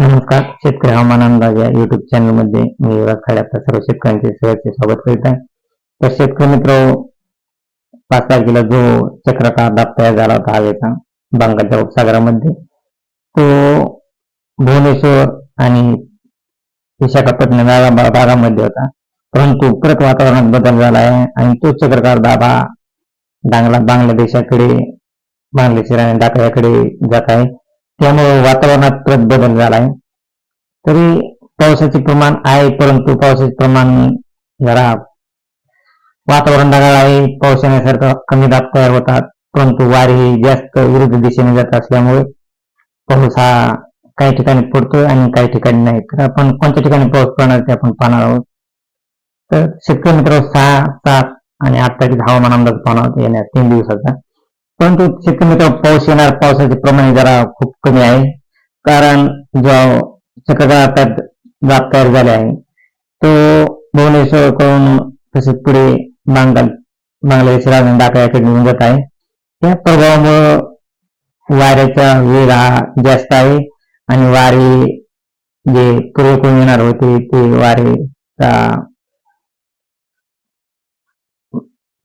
नमस्कार शेतकरी हवामान अंदाज या युट्यूब चॅनलमध्ये मी युवराज सर्व शेतकऱ्यांचे सहर्ष स्वागत करीत आहे. तर शेतकरी मित्र पाच तारखेला जो चक्रकार दाब तयार झाला होता हवेचा बंगालच्या उपसागरामध्ये तो भुवनेश्वर आणि विशाखापट्टणम या भागामध्ये होता. परंतु परत वातावरणात बदल झाला आहे आणि तो चक्रकार दाब हा डांगला बांगलादेशाकडे बांगलादेश आणि ढाका जात आहे. त्यामुळे वातावरणात प्रत बदल झाला आहे तरी पावसाचे प्रमाण आहे परंतु पावसाचे प्रमाण जरा वातावरण ढगाळ आहे पाऊस येण्यासारखं कमी दाब तयार होतात परंतु वारे ही जास्त विरुद्ध दिशेने जात असल्यामुळे पाऊस हा काही ठिकाणी पडतोय आणि काही ठिकाणी नाही. तर आपण कोणत्या ठिकाणी पाऊस पडणार ते आपण पाहणार आहोत. तर शेतकरी मित्र सहा सात आणि आठ तारीख हवामान अंदाज पाहणार आहोत. येण्या तीन दिवसाचा. परंतु शेतकरी मित्र पाऊस येणार पावसाचे प्रमाण जरा खूप कमी आहे. कारण जो चक्रवातात दाब तयार झाले आहे तो भुवनेश्वर करून तसेच पुढे बांगल बांगलादेश राजधानी ढाका याकडे निघून जात आहे. त्या प्रभावामुळं वाऱ्याचा वेग हा जास्त आहे आणि वारे जे पूर्वेकडून येणार होते ते वारे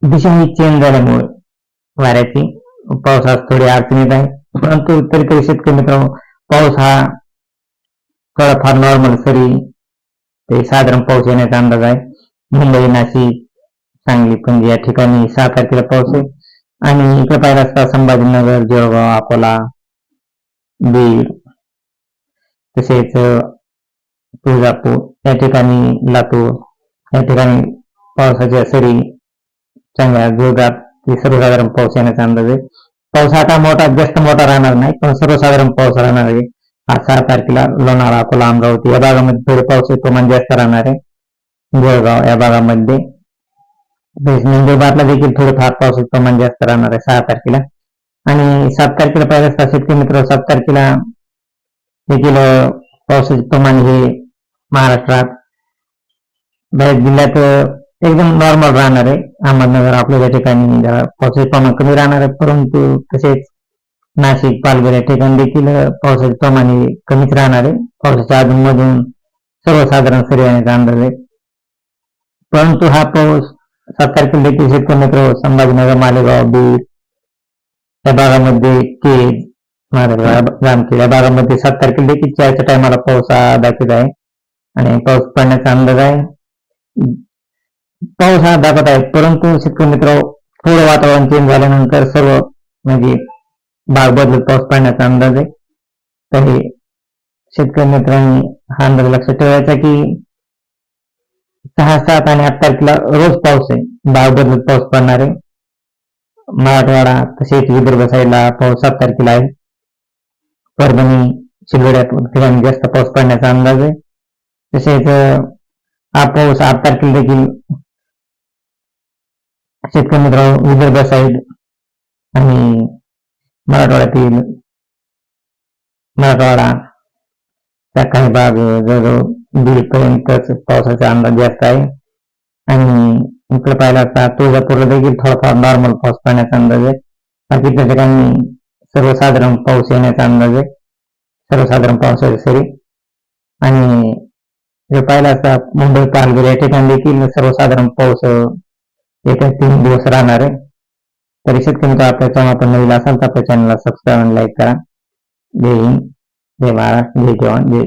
दिशा ही चेंज झाल्यामुळे वाऱ्याची पावसात थोडी अडचण येत आहे. परंतु तरी तरी शेतकरी मित्र पाऊस हा थोडाफार नॉर्मल सरी ते साधारण पाऊस येण्याचा अंदाज आहे. मुंबई नाशिक सांगली पणजी या ठिकाणी सहा तारखेला पाऊस आहे. आणि इकडे पाहिला असता संभाजीनगर जळगाव अकोला बीड तसेच तुळजापूर या ठिकाणी लातूर या ठिकाणी पावसाच्या सरी चांगल्या जोरदार की सर्वसाधारण पाऊस येण्याचा अंदाज आहे पाऊस आता मोठा जास्त मोठा राहणार नाही पण सर्वसाधारण पाऊस राहणार आहे आज सहा तारखेला लोणावळा अकोला अमरावती या भागामध्ये थोडे पावसाचे प्रमाण जास्त राहणार आहे जळगाव या भागामध्ये नंदुरबारला देखील थोडेफार पावसाचे प्रमाण जास्त राहणार आहे सहा तारखेला आणि सात तारखेला पाहिजे असता शेतकरी मित्र सात तारखेला देखील पावसाचे प्रमाण हे महाराष्ट्रात बऱ्याच जिल्ह्यात एकदम नॉर्मल राहणार आहे. अहमदनगर आपल्या या ठिकाणी पावसाचे प्रमाण कमी राहणार आहे परंतु तसेच नाशिक पालघर या ठिकाणी देखील पावसाचे प्रमाण हे कमीच राहणार आहे. पावसाच्या अधूनमधून सर्वसाधारण सरी येण्याचा अंदाज आहे. परंतु हा पाऊस सात तारखेला देखील शेतकरी मित्र संभाजीनगर मालेगाव बीड या भागामध्ये केज मालेगाव जामखेड या भागामध्ये सात तारखेला देखील चारच्या टायमाला पाऊस हा दाखवत आहे. आणि पाऊस पडण्याचा अंदाज आहे. पाऊस हा दाखवत आहे परंतु शेतकरी मित्र थोडं वातावरण चेंज झाल्यानंतर सर्व म्हणजे भाग बदलत पाऊस पडण्याचा अंदाज आहे. तरी शेतकरी मित्रांनी हा अंदाज लक्षात ठेवायचा की सहा सात आणि आठ तारखेला रोज पाऊस आहे. भाग बदलत पाऊस पडणार आहे. मराठवाडा तसेच विदर्भ साईडला पाऊस सात तारखेला आहे. परभणी शिलगड्यात ठिकाणी जास्त पाऊस पडण्याचा अंदाज आहे. तसेच हा पाऊस आठ तारखेला देखील शेतकरी मित्रांनो विदर्भ साईड आणि मराठवाड्यातील मराठवाडा त्या काही भाग जवळजवळ बीड पर्यंतच पावसाचा अंदाज जास्त आहे. आणि इकडे पाहिला असता तुळजापूरला देखील थोडाफार नॉर्मल पाऊस पडण्याचा अंदाज आहे. बाकीच्या ठिकाणी सर्वसाधारण पाऊस येण्याचा अंदाज आहे. सर्वसाधारण पावसाची सरी आणि हे पाहिलं असता मुंबई पालघर या ठिकाणी देखील सर्वसाधारण पाऊस येत्या तीन दिवस राहणार आहे. तरी शेतकरी मित्र आपल्या चॅनल नवीन असाल तर आपल्या चॅनलला सबस्क्राईब आणि लाईक करा. जय हिंद जय महाराष्ट्र जय जवान जय